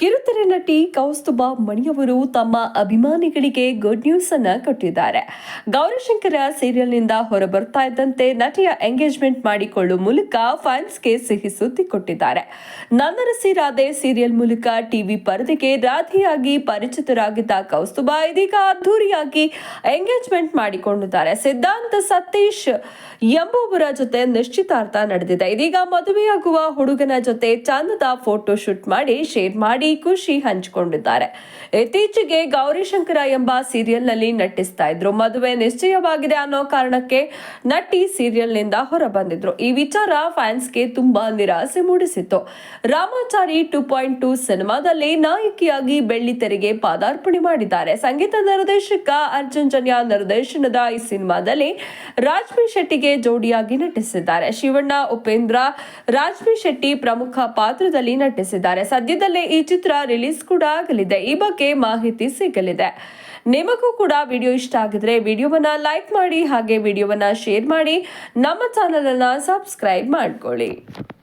ಕಿರುತೆರೆ ನಟಿ ಕೌಸ್ತುಭಾ ಮಣಿಯವರು ತಮ್ಮ ಅಭಿಮಾನಿಗಳಿಗೆ ಗುಡ್ ನ್ಯೂಸ್ ಅನ್ನ ಕೊಟ್ಟಿದ್ದಾರೆ. ಗೌರಿಶಂಕರ ಸೀರಿಯಲ್ನಿಂದ ಹೊರಬರ್ತಾ ಇದ್ದಂತೆ ನಟಿಯ ಎಂಗೇಜ್ಮೆಂಟ್ ಮಾಡಿಕೊಳ್ಳುವ ಮೂಲಕ ಫ್ಯಾನ್ಸ್ಗೆ ಸಿಹಿ ಸುದ್ದಿ ಕೊಟ್ಟಿದ್ದಾರೆ. ನನ್ನರಸಿ ರಾಧೆ ಸೀರಿಯಲ್ ಮೂಲಕ ಟಿವಿ ಪರದೆಗೆ ರಾಧೆಯಾಗಿ ಪರಿಚಿತರಾಗಿದ್ದ ಕೌಸ್ತುಭಾ ಇದೀಗ ಅದ್ದೂರಿಯಾಗಿ ಎಂಗೇಜ್ಮೆಂಟ್ ಮಾಡಿಕೊಂಡಿದ್ದಾರೆ. ಸಿದ್ಧಾಂತ ಸತೀಶ್ ಎಂಬುವರ ಜೊತೆ ನಿಶ್ಚಿತಾರ್ಥ ನಡೆದಿದೆ. ಇದೀಗ ಮದುವೆಯಾಗುವ ಹುಡುಗನ ಜೊತೆ ಚಂದದ ಫೋಟೋ ಶೂಟ್ ಮಾಡಿ ಶೇರ್ ಮಾಡಿ ಖುಷಿ ಹಂಚಿಕೊಂಡಿದ್ದಾರೆ. ಇತ್ತೀಚೆಗೆ ಗೌರಿಶಂಕರ ಎಂಬ ಸೀರಿಯಲ್ನಲ್ಲಿ ನಟಿಸ್ತಾ ಇದ್ರು. ಮದುವೆ ನಿಶ್ಚಯವಾಗಿದೆ ಅನ್ನೋ ಕಾರಣಕ್ಕೆ ನಟಿ ಸೀರಿಯಲ್ನಿಂದ ಹೊರ ಬಂದಿದ್ರು ಈ ವಿಚಾರ ಫ್ಯಾನ್ಸ್ಗೆ ತುಂಬಾ ನಿರಾಸೆ ಮೂಡಿಸಿತ್ತು. ರಾಮಾಚಾರಿ ಟೂ ಪಾಯಿಂಟ್ ಟೂ ಸಿನಿಮಾದಲ್ಲಿ ನಾಯಕಿಯಾಗಿ ಬೆಳ್ಳಿ ತೆರೆಗೆ ಪಾದಾರ್ಪಣೆ ಮಾಡಿದ್ದಾರೆ. ಸಂಗೀತ ನಿರ್ದೇಶಕ ಅರ್ಜುನ್ ಜನ್ಯ ನಿರ್ದೇಶನದ ಈ ಸಿನಿಮಾದಲ್ಲಿ ರಾಜ್ಮಿ ಶೆಟ್ಟಿಗೆ ಜೋಡಿಯಾಗಿ ನಟಿಸಿದ್ದಾರೆ. ಶಿವಣ್ಣ, ಉಪೇಂದ್ರ, ರಾಜ್ಮಿ ಶೆಟ್ಟಿ ಪ್ರಮುಖ ಪಾತ್ರದಲ್ಲಿ ನಟಿಸಿದ್ದಾರೆ. ಸದ್ಯದಲ್ಲೇ ಈ ಚಿತ್ರ ರಿಲೀಸ್ ಕೂಡ ಆಗಲಿದೆ. ಈ ಬಗ್ಗೆ ಮಾಹಿತಿ ಸಿಗಲಿದೆ. ನಿಮಗೂ ಕೂಡ ವಿಡಿಯೋ ಇಷ್ಟ ಆಗಿದ್ರೆ ವಿಡಿಯೋವನ್ನ ಲೈಕ್ ಮಾಡಿ, ಹಾಗೆ ವಿಡಿಯೋವನ್ನ ಶೇರ್ ಮಾಡಿ. ನಮ್ಮ ಚಾನಲ್ ಅನ್ನ ಸಬ್ಸ್ಕ್ರೈಬ್ ಮಾಡ್ಕೊಳ್ಳಿ.